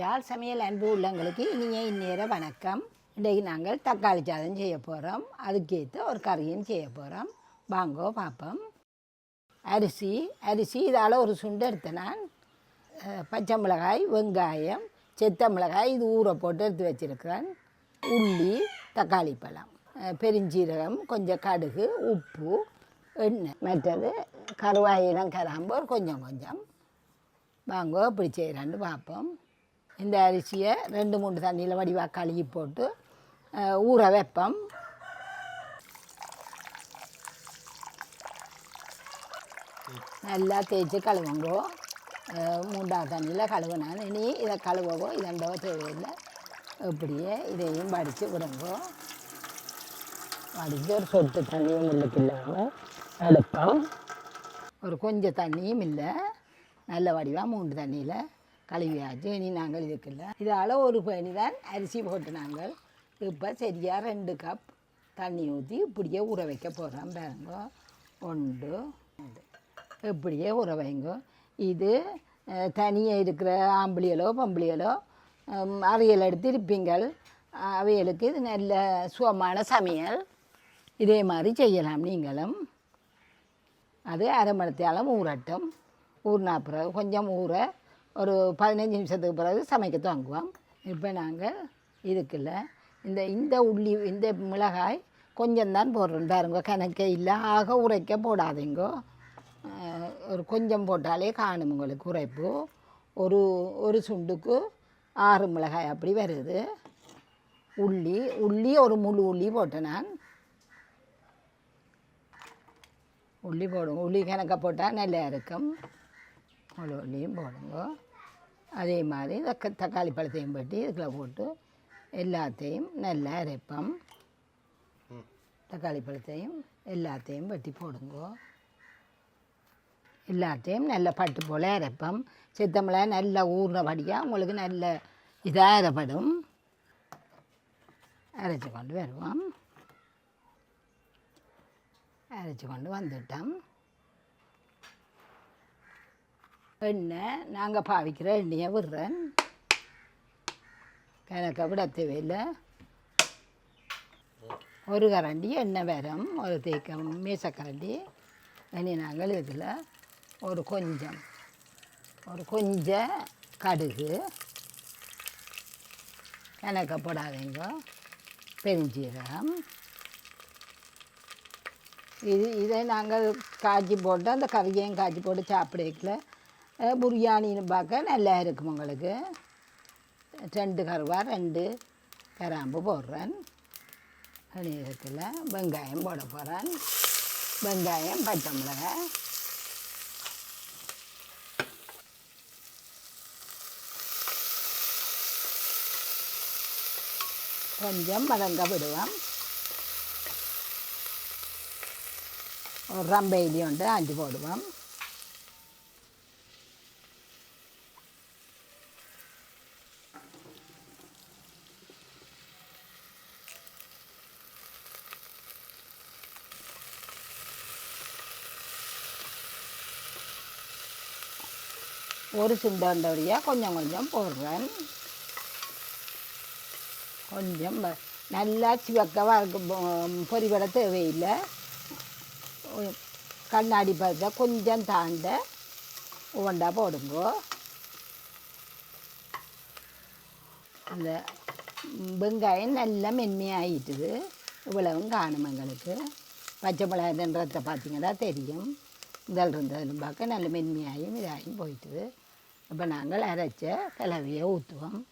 ஜால் சமையல் அன்பு உள்ளங்களுக்கு இனிய இந்நேர வணக்கம். இன்றைக்கு நாங்கள் தக்காளி சாதம் செய்ய போகிறோம் அதுக்கேற்ற ஒரு கறியும் செய்ய போகிறோம் வாங்கோ பார்ப்போம் அரிசி அரிசி இதால் ஒரு சுண்டு எடுத்தேன் நான் பச்சை மிளகாய் வெங்காயம் செத்த மிளகாய் இது ஊற போட்டு எடுத்து வச்சுருக்கிறேன். உள்ளி தக்காளி பழம் பெருஞ்சீரகம் கொஞ்சம் கடுகு உப்பு எண்ணெய். மற்றது கருவாயிரம் கராம்பு ஒரு கொஞ்சம் கொஞ்சம். வாங்கோ இப்படி செய்கிறான்னு பார்ப்போம் இந்த அரிசியை ரெண்டு மூணு தண்ணியில் வடிவாக கழுகி போட்டு ஊற வைப்போம். நல்லா தேய்ச்சி கழுவுங்கோ. மூன்றாவது தண்ணியில் கழுவுனான் இனி இதை கழுவவோ இதண்டவோ தேவையில்லை. இப்படியே இதையும் வடித்து விடுங்கோ. வடித்து ஒரு சொட்டு தண்ணியும் உள்ளுக்கு இல்லாமல் எடுப்போம் ஒரு கொஞ்சம் தண்ணியும் இல்லை. நல்ல வடிவாக மூன்று தண்ணியில் கழுவியாச்சு இனி நாங்கள் இதுக்குள்ள இதால் ஒரு பயணி தான் அரிசி போட்டு நாங்கள் இப்போ சரியாக ரெண்டு கப் தண்ணி ஊற்றி இப்படியே ஊற வைக்க போகிறோம் பாருங்க. ஒன்று இப்படியே ஊற வைங்க. இது தனியாக இருக்கிற ஆம்பளியலோ பொம்பளியலோ அறையல் அவியல் எடுத்து இருப்பீங்கள். அவைகளுக்கு இது நல்ல சுகமான சமையல். இதே மாதிரி செய்யலாம் நீங்களும். அது அரை மணித்தாலும் ஊறட்டும். ஊறினா பிறகு கொஞ்சம் ஊற ஒரு பதினஞ்சு நிமிஷத்துக்கு பிறகு சமைக்க துவங்குவோம். இப்போ நாங்கள் இதுக்குள்ள இந்த இந்த உள்ளி இந்த மிளகாய் கொஞ்சம் தான் போடுறோம். பாருங்க கணக்கே இல்லை ஆக உரைக்க போடாதீங்கோ. ஒரு கொஞ்சம் போட்டாலே காணும் உங்களுக்கு உரைப்பு. ஒரு ஒரு சுண்டுக்கு ஆறு மிளகாய் அப்படி வருது. உள்ளி உள்ளி ஒரு முழு உள்ளி போட்டேன் நான். உள்ளி போடுவோம் உள்ளி கணக்க போட்டால் நல்லா இருக்கும். முழு உள்ளியும் போடுங்க. அதே மாதிரி இந்த க- தக்காளி பழத்தையும் வெட்டி இதுக்குள்ள போட்டு எல்லாத்தையும் நல்லா அரைப்போம். தக்காளி பழத்தையும் எல்லாத்தையும் வெட்டி போடுங்க. எல்லாத்தையும் நல்ல பட்டு போல் அரைப்போம். சித்தமிழ் நல்லா ஊறினபடியாக உங்களுக்கு நல்ல இதாக அரைப்படும். அரைச்சி கொண்டு வருவோம். அரைச்சி கொண்டு வந்துட்டோம். எண்ணெய் நாங்கள் பாவிக்கிற எண்ணெயை விடுறேன். கணக்க விட தேவையில்லை. ஒரு கரண்டி எண்ணெய் வரும் ஒரு தேக்கம் மீசக்கரண்டி. இனி நாங்கள் இதில் ஒரு கொஞ்சம் ஒரு கொஞ்சம் கடுகு. கணக்க போடாதீங்க. பெருஞ்சீரகம். இது இதை நாங்கள் காய்ச்சி போட்டு அந்த கறியையும் காய்ச்சி போட்டு சாப்பிடக்கல பிரியாணின்னு பார்க்க நல்லா இருக்கும் உங்களுக்கு. ரெண்டு கருவா ரெண்டு கராம்பு போடுறேன். நேரத்தில் வெங்காயம் போட போகிறேன் வெங்காயம் பச்சை மிளகாய் கொஞ்சம் வதங்க விடுவோம் ஒரு ரம்பைலி உண்டு அஞ்சு போடுவோம். ஒரு சிண்டண்டோடைய கொஞ்சம் கொஞ்சம் போடுறேன். கொஞ்சம் நல்லா சிவக்கவாக இருக்கும் பொரிபட தேவையில்லை. கண்ணாடி பதத்தை கொஞ்சம் தாண்ட உவண்டா போடுங்கோ. அந்த வெங்காயம் நல்லா மென்மையாகிட்டுது இவ்வளவும் காணும் எங்களுக்கு. பச்சை மிளகாய்ன்றதை பார்த்தீங்கன்னா தெரியும். இதழ் இருந்ததிலும் பார்க்க நல்ல மென்மையாயும் இதாயும் போயிட்டுது. அப்போ நாங்கள் அரைச்ச கலவையை ஊற்றுவோம்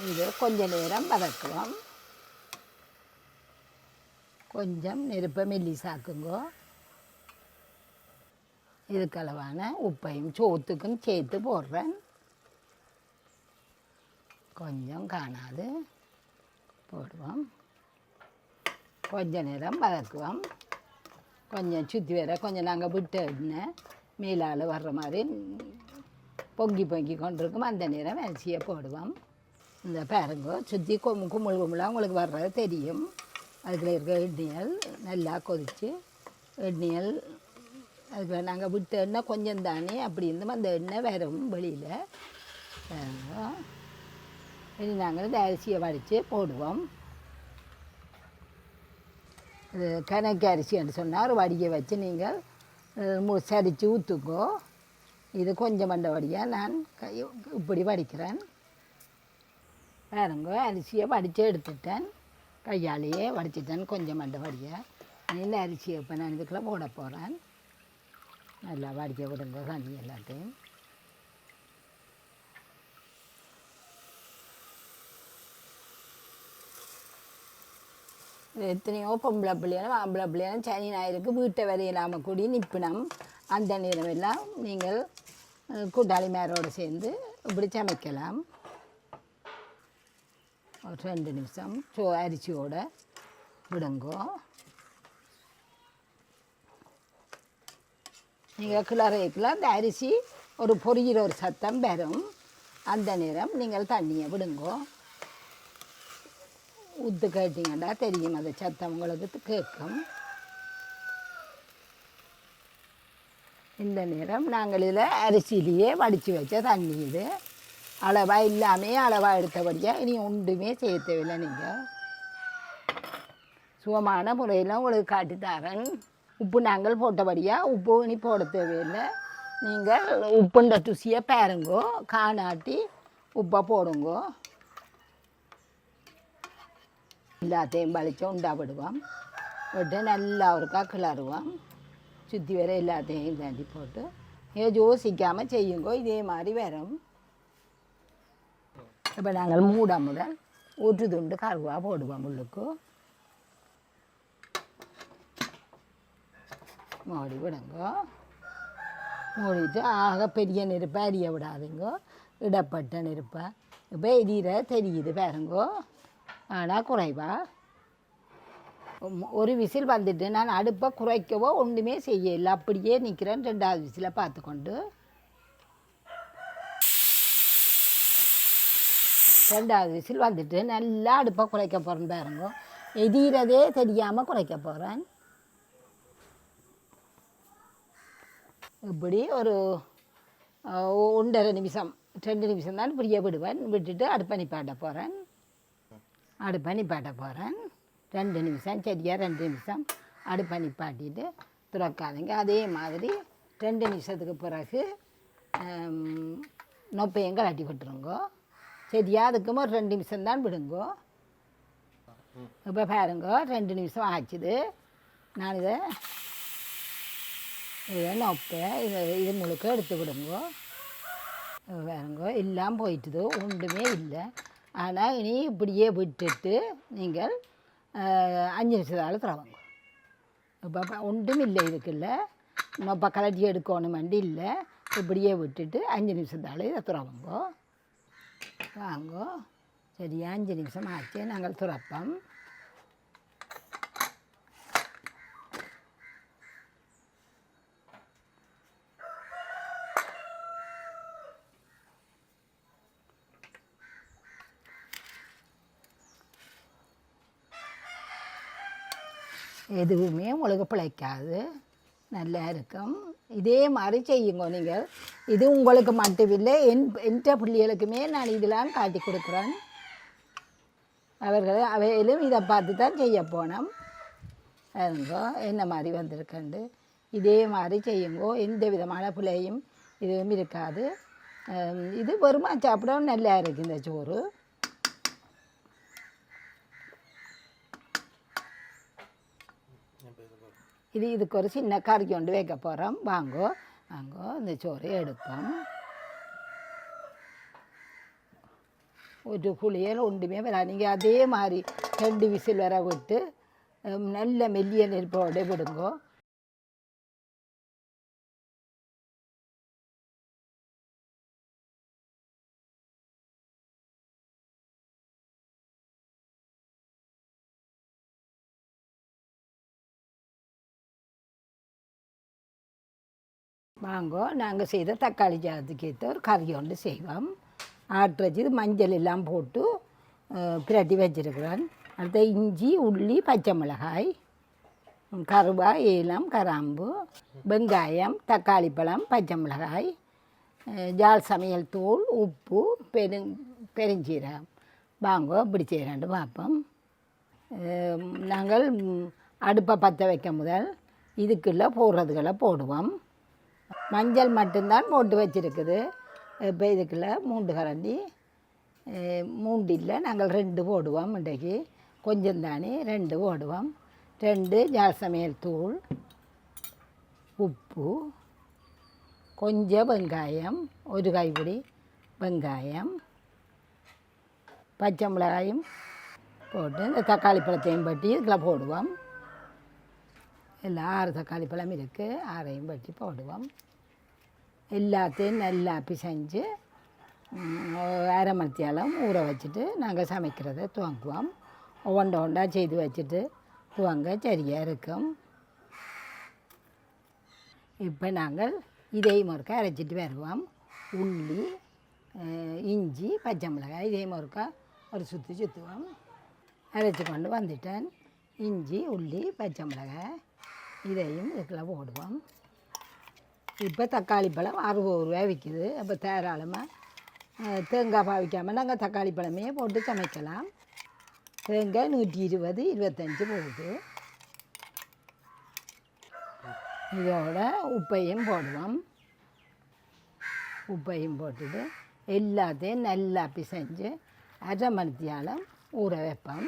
இது கொஞ்ச நேரம் வதக்குவோம். கொஞ்சம் நெருப்பை மெல்லி சாக்குங்கோ இதுக்களவான உப்பையும் சோத்துக்கும் சேர்த்து போடுறேன். கொஞ்சம் காணாது. போடுவோம். கொஞ்ச நேரம் வதக்குவோம். கொஞ்சம் சுற்றி வர கொஞ்சம் நாங்கள் விட்டு எண்ணெய் மேலால் வர்ற மாதிரி பொங்கி பொங்கி கொண்டிருக்கும். அந்த நேரம் அரிசியை போடுவோம். இந்த பாருங்க சுற்றி கொம் கும்மல் கும்பலாக உங்களுக்கு வர்றது தெரியும். அதில் இருக்க எண்ணெயல் நல்லா கொதித்து எண்ணெயல் அதுக்கு நாங்கள் விட்ட எண்ணெய் கொஞ்சம் தானே அப்படி இருந்தோம் அந்த எண்ணெய் வரும் வெளியில். இனி நாங்கள் இந்த அரிசியை வடித்து போடுவோம். இது கணக்கு அரிசின்னு சொன்னார். ஒரு வடியை வச்சு நீங்கள் சரித்து மு- ஊற்றுக்கோ இது கொஞ்சம் மண்ட வடியாக நான் கை இப்படி வடிக்கிறேன். பாருங்க அரிசியை வடித்து எடுத்துட்டேன். கையாலேயே வடிச்சிட்டேன் கொஞ்சம் மண்ட வடியாக நல்ல அரிசியை இப்போ நான் இதுக்குள்ளே போட போகிறேன் நல்லா வடிக்க விடுங்க தண்ணி எல்லாத்தையும். எத்தனையோ பொம்பளை பிள்ளைகளும் ஆம்பளை பிள்ளைகளும் சனி ஞாயிறுக்கு வீட்டை வரையிலாமல் கூடி நிற்பினம் அந்த நேரம் எல்லாம் நீங்கள் கூட்டாளி மேரோடு சேர்ந்து இப்படி சமைக்கலாம். ஒரு ரெண்டு நிமிஷம் சோ அரிசியோட விடுங்கோ. நீங்கள் கிளறைக்குள்ள அந்த அரிசி ஒரு பொரியிற ஒரு சத்தம் வரும். அந்த நேரம் நீங்கள் தண்ணியை விடுங்கோ. உத்து கேட்டிங்கன்னா தெரியும் அந்த சத்தம் உங்களுக்கு கேட்கும் இந்த நேரம் நாங்கள் இதில் அரிசியிலேயே வடித்து வச்ச தண்ணி இது அளவாக இல்லாமே அளவாக எடுத்தபடியாக இனி ஒன்றுமே செய்ய தேவையில்லை நீங்கள் சுகமான முறையில் உங்களுக்கு காட்டி உப்பு நாங்கள் போட்டபடியாக உப்பு இனி போட தேவையில்லை நீங்கள் உப்புண்ட துசியை பாருங்கோ காணாட்டி உப்பை போடுங்கோ எல்லாத்தையும் பழிச்சு உண்டா விடுவோம் விட்டு நல்லா ஒருக்கா கிளறுவோம் சுற்றி வர எல்லாத்தையும் தாண்டி போட்டு ஏ யோசிக்காமல் செய்யுங்கோ இதே மாதிரி வரும் இப்போ நாங்கள் மூட முட ஊற்று துண்டு கருவா போடுவோம் உள்ளுக்கு மூடி விடுங்கோ மூடிட்டு ஆக பெரிய நெருப்பை அறிய விடாதுங்கோ இடப்பட்ட நெருப்பை இப்போ எரியிற தெரியுது பாருங்கோ ஆனால் குறைவா? ஒரு விசில் வந்துட்டு நான் அடுப்பை குறைக்கவோ ஒன்றுமே செய்யலை. அப்படியே நிற்கிறேன் ரெண்டாவது விசிலை பார்த்துக்கொண்டு. ரெண்டாவது விசில் வந்துட்டு நல்லா அடுப்பை குறைக்க போகிறேன் பாருங்க. எதிரதே தெரியாமல் குறைக்க போகிறேன் இப்படி ஒரு ஒன்றரை நிமிஷம் ரெண்டு நிமிஷம் தான் இப்படியே விடுவேன். விட்டுட்டு அடுப்பை நிப்பாட்ட போகிறேன் அடுப்பை நிப்பாட்ட போகிறேன் ரெண்டு நிமிஷம் சரியா ரெண்டு நிமிஷம். அடுப்பை நிப்பாட்டிட்டு துறக்காதீங்க. அதே மாதிரி ரெண்டு நிமிஷத்துக்கு பிறகு நொப்பையும் கலட்டி விட்டுருங்கோ சரியா அதுக்கும் ஒரு ரெண்டு நிமிஷம் தான் விடுங்கோ. இப்போ பாருங்கோ ரெண்டு நிமிஷம் ஆச்சுது. நான் இதை இதை நொப்பை இதை இது முழுக்க எடுத்து விடுங்கோ. பாருங்கோ எல்லாம் போயிட்டுது. ஒன்றுமே இல்லை. ஆனால் இனி இப்படியே விட்டுட்டு நீங்கள் அஞ்சு நிமிஷத்தால் திறவங்க இப்போ ஒன்றும் இல்லை இதுக்குள்ள. நொப்ப கலட்டி எடுக்கணும் வண்டி இல்லை. இப்படியே விட்டுட்டு அஞ்சு நிமிஷத்தால் இதை துறவங்கோ வாங்கோ. சரி அஞ்சு நிமிஷம் ஆச்சு. நாங்கள் துறப்போம். எதுவுமே உங்களுக்கு பிழைக்காது. நல்லா இருக்கும். இதே மாதிரி செய்யுங்க நீங்கள். இது உங்களுக்கு மட்டுமில்லை. என் என்ற பிள்ளைகளுக்குமே நான் இதெல்லாம் காட்டி கொடுக்குறேன். அவர்கள் அவையிலும் இதை பார்த்து தான் செய்ய போனோம். பாருங்கோ என்ன மாதிரி வந்திருக்கண்டு? இதே மாதிரி செய்யுங்கோ. எந்த விதமான பிள்ளையும் இதுவும் இருக்காது. இது வருமா சாப்பிடவும் நல்லா இருக்குது இந்த சோறு. இது இதுக்கு ஒரு சின்ன கறி கொண்டு வைக்க போகிறோம் வாங்கோ வாங்கோ இந்த சோறு எடுப்போம் ஒரு குளியல் ஒன்றுமே வரா நீங்கள் அதே மாதிரி ரெண்டு விசில் வர விட்டு நல்ல மெல்லிய நெருப்போட விடுங்கோ வாங்கோ நாங்கள் செய்த தக்காளி சாதத்துக்கு ஏற்ற ஒரு கறி ஒன்று செய்வோம் ஆட்டு வச்சு மஞ்சள் எல்லாம் போட்டு பிரட்டி வச்சிருக்கிறேன் அடுத்த இஞ்சி உள்ளி பச்சை மிளகாய் கருவா ஏலம் கராம்பு வெங்காயம் தக்காளி பழம் பச்சை மிளகாய் ஜால் சமையல் தூள் உப்பு பெரு பெருஞ்சீரகம் வாங்கோ இப்படி செய்கிறாண்டு பார்ப்போம் நாங்கள் அடுப்பை பற்ற வைக்க முதல் இதுக்குள்ளே போடுறதுகளை போடுவோம் மஞ்சள் மட்டும்தான் போட்டு வச்சுருக்குது. இப்போ இதுக்குள்ள மூண்டு கரண்டி அஹ், மூண்டு இல்லை நாங்கள் ரெண்டு போடுவோம் இன்றைக்கு. கொஞ்சம் தானே ரெண்டு போடுவோம். ரெண்டு ஜால் சமையல் தூள் உப்பு கொஞ்சம் வெங்காயம் ஒரு கைப்பிடி வெங்காயம் பச்சை மிளகாயும் போட்டு இந்த தக்காளி பழத்தையும் பட்டி இதில் போடுவோம். எல்லாம் ஆறு தக்காளி பழம் இருக்குது ஆறையும் வெட்டி போடுவோம். எல்லாத்தையும் நல்லா பிசைஞ்சு ம், அரை மணித்தியாலம் ஊற வச்சுட்டு நாங்கள் சமைக்கிறத துவங்குவோம். ஒவ்வொண்ட ஒண்டா செய்து வச்சுட்டு துவங்க சரியாக இருக்கும். இப்போ நாங்கள் இதையும் ஒருக்கா அரைச்சிட்டு வருவோம். உள்ளி இஞ்சி பச்சை மிளகாய் இதையும் ஒருக்கா ஒரு சுற்றி சுற்றுவோம் அரைச்சி கொண்டு வந்துட்டேன். இஞ்சி உள்ளி பச்சை மிளகாய் இதையும் இதுக்குள்ள போடுவோம். இப்போ தக்காளி பழம் அறுபது ரூபாய் விற்கிது அப்போ தாராளமாக தேங்காய் பாவிக்காமல் நாங்கள் தக்காளி பழமே போட்டு சமைக்கலாம். தேங்காய் நூற்றி இருபது இருபத்தஞ்சி போகுது. இதோட உப்பையும் போடுவோம். உப்பையும் போட்டுட்டு எல்லாத்தையும் நல்லா பிசைஞ்சு அரை மணித்தியாலம் ஊற வைப்போம்.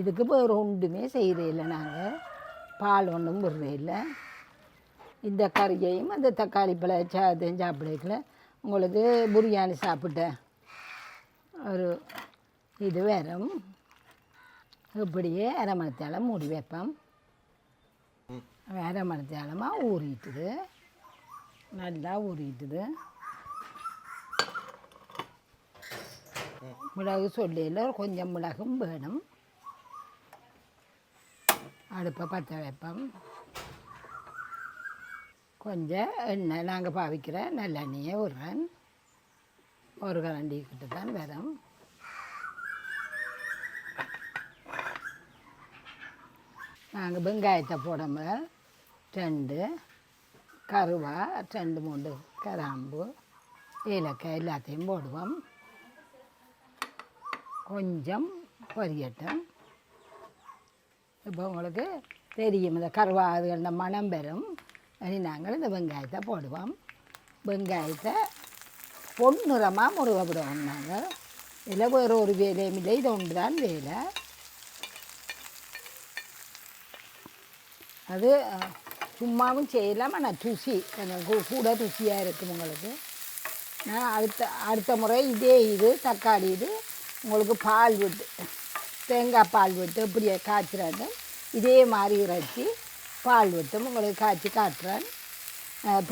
இதுக்கு வேறு ஒன்றுமே செய்கிறே இல்லை நாங்கள். பால் ஒன்றும் விடுறே இல்லை இந்த கறியையும் அந்த தக்காளி பழ சாதத்தையும் சாப்பிடல உங்களுக்கு பிரியாணி சாப்பிட்டேன் ஒரு இது வரும் இப்படியே அரை மணித்தாலம் மூடி வைப்போம். அரை மணித்தாலமாக ஊறிட்டுது. நல்லா ஊறிட்டுது. மிளகு சொல்லியில் கொஞ்சம் மிளகும் வேணும். அடுப்பை பற்ற வைப்போம். கொஞ்சம் எண்ணெய் நாங்கள் பாவிக்கிற நல்லெண்ணெயை விடுறேன் ஒரு கரண்டி கிட்ட தான் வரும். நாங்கள் வெங்காயத்தை போடாமல் ரெண்டு கருவா ரெண்டு மூணு கிராம்பு ஏலக்காய் எல்லாத்தையும் போடுவோம். கொஞ்சம் பொரியட்டும். இப்போ உங்களுக்கு தெரியும் இந்த கருவா அது இந்த மனம் பெறும். இனி நாங்கள் இந்த வெங்காயத்தை போடுவோம். வெங்காயத்தை பொன்னிறமாக முருக விடுவோம் நாங்கள். இதில் வேறு ஒரு வேலையும் இல்லை இது ஒன்று தான் வேலை. அது சும்மாவும் செய்யலாம் ஆனால் ருசி கொஞ்சம் கூட ருசியாக இருக்கும் உங்களுக்கு. நான் அடுத்த அடுத்த முறை இதே இது தக்காளி இது உங்களுக்கு பால் விட்டு தேங்காய் பால் விட்டு இப்படியே காய்ச்சிறாங்க இதே மாதிரி இறைச்சி பால் விட்டும் உங்களுக்கு காய்ச்சி காட்டுறேன். அஹ்,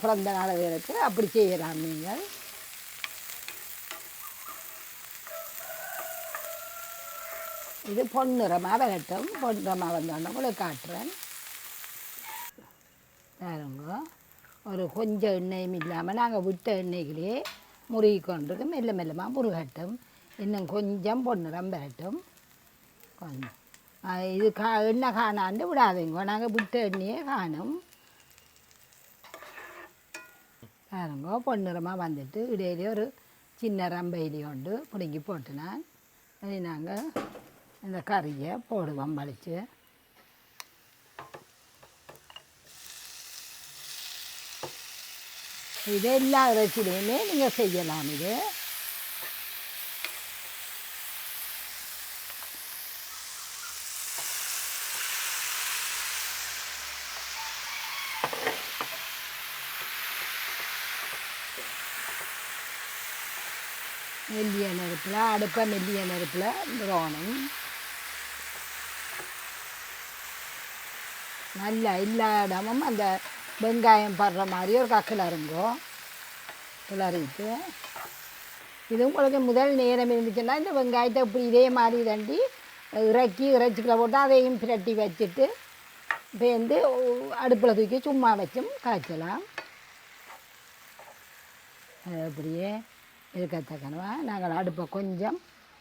பிறந்த நாள் அப்படி செய்யலாம் நீங்கள். இது பொன்னிறமாக வரட்டும். பொன்னிறமாக வந்தோடனே உங்களுக்கு காட்டுறேன். பாருங்க ஒரு கொஞ்சம் எண்ணெயும் இல்லாமல் நாங்கள் விட்ட எண்ணெய்களே முறுகி கொண்டிருக்கு மெல்ல மெல்லமாக முருகட்டும். இன்னும் கொஞ்சம் பொன்னிறம் பெறட்டும் இது கா எண்ணெய் காணாண்டு விடாதீங்க நாங்கள் விட்ட எண்ணெயே காணும் பாருங்க பொன்னிறமாக வந்துட்டு இடையிலே ஒரு சின்ன ரம்பையிலி கொண்டு பிடுங்கி போட்டு நான் இனி நாங்கள் இந்த கறியை போடுவோம் வலிச்சு இது எல்லா இறைச்சிலையுமே நீங்கள் செய்யலாம் இது மெல்லிய நெருப்பில் அடுப்பை மெல்லிய நெருப்பில் விடணும் நல்லா எல்லா இடமும் அந்த வெங்காயம் படுற மாதிரி ஒரு கக்கிளருங்கோ கிளறிட்டு இது உங்களுக்கு முதல் நேரம் இருந்துச்சுன்னா இந்த வெங்காயத்தை இப்படி இதே மாதிரி தண்டி இறக்கி இறைச்சிக்குள்ள போட்டு அதையும் பிரட்டி வச்சுட்டு பேந்து அடுப்பில் தூக்கி சும்மா வச்சும் காய்ச்சலாம் அது அப்படியே இருக்கத்தக்கனவா நாங்கள் அடுப்பை கொஞ்சம்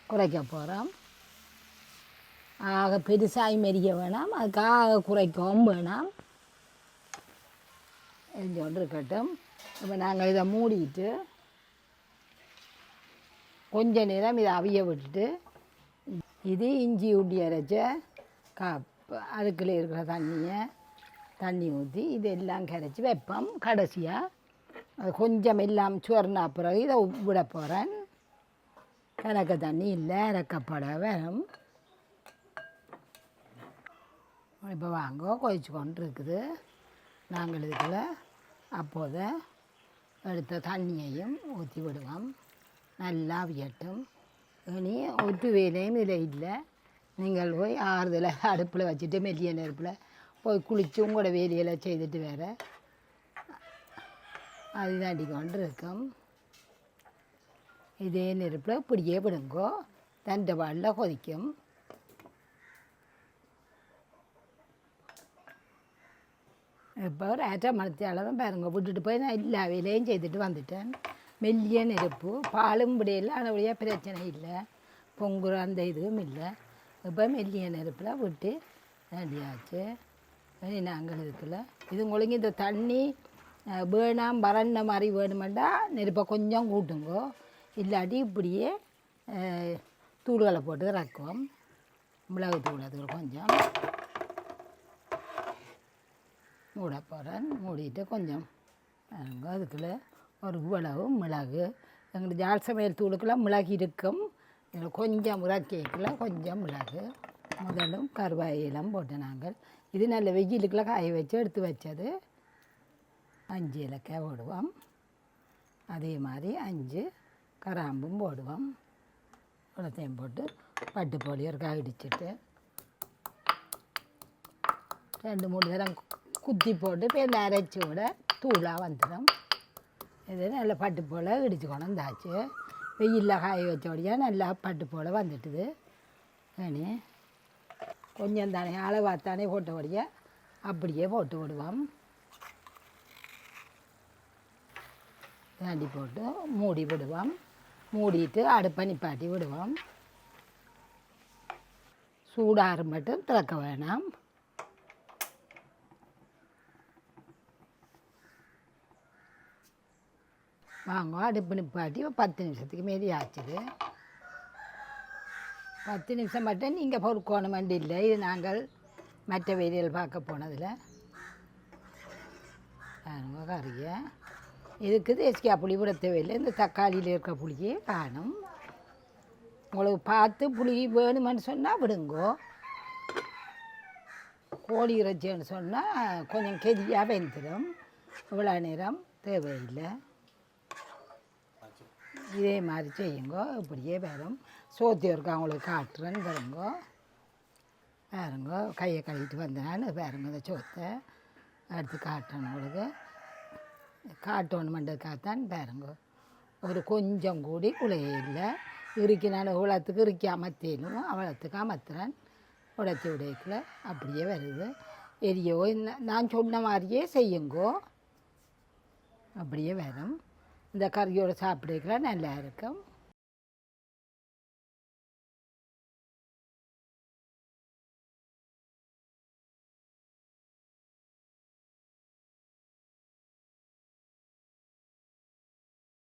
குறைக்க போகிறோம் ஆக பெருசாகி மெரிய வேணாம் அதுக்காக குறைக்கவும் வேணாம். எரிஞ்சோண்டு இருக்கட்டும். இப்போ நாங்கள் இதை மூடிட்டு கொஞ்ச நேரம் இதை அவிய விட்டுட்டு இது இஞ்சி ஊட்டி அரைச்ச கப் அதுக்குள்ளே இருக்கிற தண்ணியை தண்ணி ஊற்றி இதெல்லாம் கரைச்சி வைப்போம் கடைசியாக அது கொஞ்சம் எல்லாம் சுவர்னா பிறகு இதை விட போகிறேன் கணக்க தண்ணி இல்லை இறக்கப்பட வேணும். இப்போ வாங்க கொதிச்சு கொண்டு இருக்குது. நாங்கள் இதுக்குள்ள அப்போது எடுத்த தண்ணியையும் ஊற்றி விடுவோம். நல்லா வியட்டும். இனி ஒட்டு வேலையும் இதில் இல்லை. நீங்கள் போய் ஆறுதலை அடுப்பில் வச்சுட்டு மெல்லிய நெருப்பில் போய் குளித்து உங்களோட வேலையெல்லாம் செய்துட்டு வேறு அதுதாண்டி கொண்டு இருக்கும் இதே நெருப்பில் இப்படியே விடுங்கோ தண்டை பாலில் கொதிக்கும். இப்போ ஒரு அரை மணத்தி அளவு பாருங்க விட்டுட்டு போய் நான் எல்லா வேலையும் செய்துட்டு வந்துட்டேன். மெல்லிய நெருப்பு பாலும் விடையில் அளவுடைய பிரச்சனை இல்லை. பொங்குற அந்த இதுவும் இல்லை. இப்போ மெல்லிய நெருப்பில் விட்டு ரெடியாச்சு. நாங்கள் இருக்கல இது உங்களுக்கு இந்த தண்ணி வேணாம் வறண்ட மாதிரி வேணுமெண்டா நெருப்பை கொஞ்சம் கூட்டுங்கோ. இல்லாட்டி இப்படியே தூள்களை போட்டு இறக்குவோம் மிளகு தூள் அது கொஞ்சம். மூட போகிறேன் மூடிட்டு கொஞ்சம். அதுக்குள்ள ஒரு இவ்வளவு மிளகு. எங்களுக்கு ஜால் சமையல் தூளுக்கெல்லாம் மிளகு இருக்கும். இதில் கொஞ்சம் முறக்கேக்கில் கொஞ்சம் மிளகு. முதலும் கருவாயிலம் போட்டு நாங்கள். இது நல்ல வெயிலுக்கெல்லாம் காய வச்சு எடுத்து வச்சது. அஞ்சு இலக்காய் போடுவோம். அதே மாதிரி அஞ்சு கராம்பும் போடுவோம். குளத்தையும் போட்டு பட்டு போலி ஒரு காய் இடிச்சிட்டு. ரெண்டு மூணு தரம் குத்தி போட்டு இப்போ இந்த அரைச்சி விட தூளாக வந்துடும் இது நல்லா பட்டு போல் இடிச்சு கொண்டு வந்தாச்சு வெயிலில் காய வச்சோடையா நல்லா பட்டு போல் வந்துட்டுது. ஏனே கொஞ்சம் தானே அளவாத்தானே போட்டபடியா அப்படியே போட்டு விடுவோம். தாண்டி போட்டு மூடி விடுவோம் மூடிட்டு அடுப்பை நிப்பாட்டி விடுவோம் சூடாறு மட்டும் திறக்க வேணாம் வாங்க அடுப்பு நிப்பாட்டி பத்து நிமிஷத்துக்கு மாரி ஆச்சுது பத்து நிமிஷம் மட்டும் நீங்கள் பொறுக்கணும் வண்டி இல்லை இது நாங்கள் மற்ற வேலைகள் பார்க்க போனதில் கறியை இதுக்கு தேசிக்காய் புளி விட தேவையில்லை. இந்த தக்காளியில் இருக்க புளியே காணும். உங்களுக்கு பார்த்து புளி வேணுமென்னு சொன்னால் விடுங்கோ. கோழி இறைச்சின்னு சொன்னால் கொஞ்சம் கெதியாக வெந்துடும் இவ்வளோ நேரம் தேவையில்லை. இதே மாதிரி செய்யுங்கோ. இப்படியே வரும். சோத்தி இருக்கா அவங்களுக்கு காட்டுறேன்னு பாருங்க. பாருங்கோ கையை கழுவிட்டு வந்தேன். பாருங்க இந்த சோத்தை. எடுத்து காட்டுறேன் உங்களுக்கு. காட்டணுமென்றதுக்காகத்தான் பாருங்க. ஒரு கொஞ்சம் கூடி குழைய இறுக்கினாலும் இறுக்கி இறுக்கி அமர்த்தினும் அவளத்துக்கு அமர்த்துறேன். உடச்சி உடையத்தில் அப்படியே வருது. எரியோ நான் சொன்ன மாதிரியே செய்யுங்கோ. அப்படியே வரும். இந்த கறியோடு சாப்பிடுக்கலாம் நல்லா இருக்கும்.